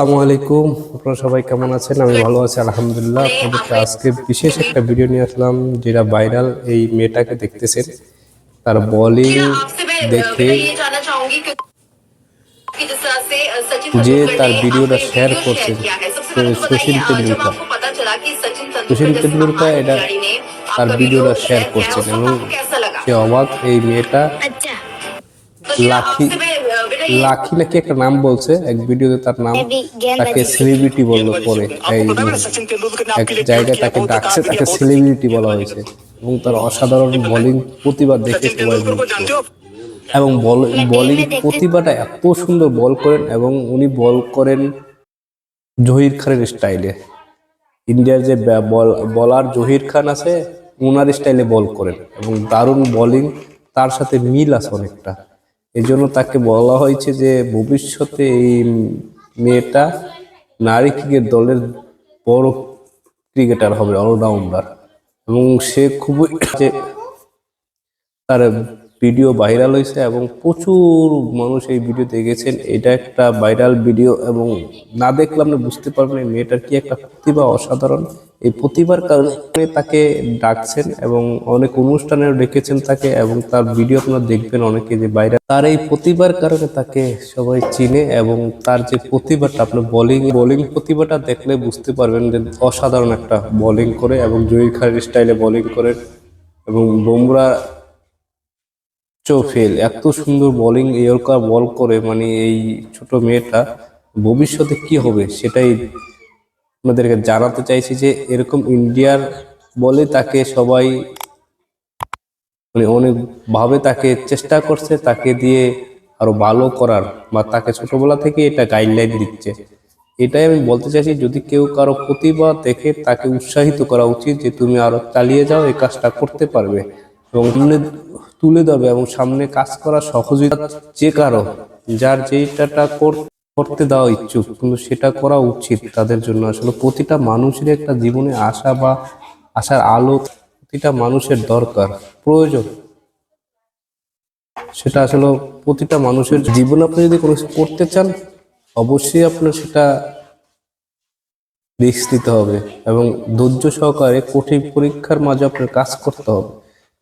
আসসালামু আলাইকুম। আপনারা সবাই কেমন আছেন? আমি ভালো আছি আলহামদুলিল্লাহ। আপনাদেরকে আজকে বিশেষ একটা ভিডিও নিয়ে আসলাম যেটা ভাইরাল এই মেয়েটাকে দেখতেছেন। তার বলিং দেখে যে তার ভিডিওটা শেয়ার করছেন। সুশীল তেন্ডুলকার। সুশীল তেন্ডুলকার এটা তার ভিডিওটা শেয়ার করছেন এবং সে অবাক এই মেয়েটা আচ্ছা। লাঠি লাখি নাকি একটা নাম বলছে। এক ভিডিওতে তার নাম তাকে সেলিব্রিটি বলল পরে। এই এক জায়গায় তাকে ডাকছে তাকে সেলিব্রিটি বলা হয়েছে। এবং তার অসাধারণ বোলিং প্রতিভা দেখে সবাই এবং বল বলিং প্রতিভাটা এত সুন্দর বল করেন এবং উনি বল করেন জহির খানের স্টাইলে ইন্ডিয়ার যে বল বলার জহির খান আছে ওনার স্টাইলে বল করেন। এবং দারুণ বলিং তার সাথে মিল আছে অনেকটা। এই জন্য তাকে বলা হয়েছে যে ভবিষ্যতে এই মেয়েটা নারী ক্রিকেট দলের বড় ক্রিকেটার হবে, অলরাউন্ডার। এবং সে খুবই তার ভিডিও ভাইরাল হয়েছে এবং প্রচুর মানুষ এই ভিডিও দেখেছেন এটা একটা ভাইরাল ভিডিও এবং না দেখলে আপনি বুঝতে পারবেন এই মেয়েটার কি একটা প্রতিভা অসাধারণ। এই প্রতিভার কারণে তাকে ডাকছেন এবং অনেক অনুষ্ঠানেও ডেকেছেন তাকে এবং তার ভিডিও আপনারা দেখবেন অনেকে যে বাইরে তার এই প্রতিভার কারণে তাকে সবাই চিনে এবং তার যে প্রতিভাটা আপনার বোলিং বোলিং প্রতিভাটা দেখলে বুঝতে পারবেন যে অসাধারণ একটা বোলিং করে এবং জয়ী খানের স্টাইলে বোলিং করে এবং বুমরা চোফেল এত সুন্দর বোলিং ইয়র্কার বল করে মানে এই ছোট মেয়েটা ভবিষ্যতে কি হবে সেটাই আমাদেরকে জানাতে চাইছি যে এরকম ইন্ডিয়ার বলে তাকে সবাই মানে অনেক ভাবে তাকে চেষ্টা করছে, তাকে দিয়ে আরও ভালো করার বা তাকে ছোটবেলা থেকে এটা গাইডলাইন দিচ্ছে। এটাই আমি বলতে চাইছি, যদি কেউ কারও প্রতিভা দেখে তাকে উৎসাহিত করা উচিত যে তুমি আরও চালিয়ে যাও, এই কাজটা করতে পারবে। এবং সামনে তুলে দেবে এবং সামনে কাজ করা সহযোগিতা যে কারও, যার যেটাটা করতে দেওয়া ইচ্ছুক, কিন্তু সেটা করা উচিত তাদের জন্য। আসলে প্রতিটা মানুষের একটা জীবনে আশা বা আশার আলো প্রতিটা মানুষের দরকার, প্রয়োজন। সেটা আসলে প্রতিটা মানুষের জীবনে আপনি যদি কোনো করতে চান, অবশ্যই আপনার সেটা রিস্ক নিতে হবে এবং ধৈর্য সহকারে কঠিন পরীক্ষার মাঝে আপনার কাজ করতে হবে।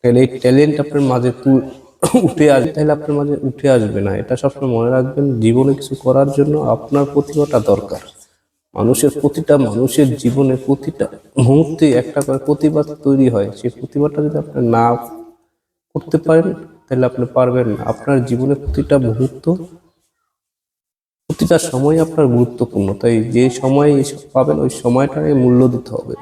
তাহলে এই ট্যালেন্ট আপনার মাঝে উঠে আসবে। তাহলে আপনার মাঝে উঠে আসবে না। এটা সবসময় মনে রাখবেন, জীবনে কিছু করার জন্য আপনার প্রতিভাটা দরকার। মানুষের প্রতিটা, মানুষের জীবনে প্রতিটা মুহূর্তে একটা করে প্রতিভা তৈরি হয়। সেই প্রতিভাটা যদি আপনি না করতে পারেন, তাহলে আপনি পারবেন না। আপনার জীবনে প্রতিটা মুহূর্ত, প্রতিটা সময় আপনার গুরুত্বপূর্ণ। তাই যে সময় এসব পাবেন, ওই সময়টাকে মূল্য দিতে হবে।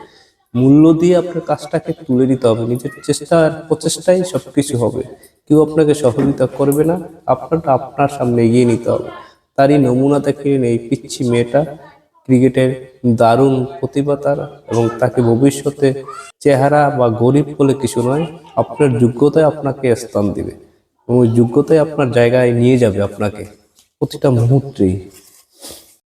মূল্য দিয়ে আপনার কাজটাকে তুলে দিতে হবে। নিজের চেষ্টা আর প্রচেষ্টাই সব কিছু হবে। কেউ আপনাকে সহযোগিতা করবে না, আপনারটা আপনার সামনে এগিয়ে নিতে হবে। তারই নমুনা দেখে এই পিচ্ছি মেয়েটা। ক্রিকেটের দারুণ প্রতিভা তার এবং তাকে ভবিষ্যতে চেহারা বা গরিব বলে কিছু নয়, আপনার যোগ্যতায় আপনাকে স্থান দিবে। এবং যোগ্যতায় আপনার জায়গায় নিয়ে যাবে আপনাকে। প্রতিটা মুহূর্তেই।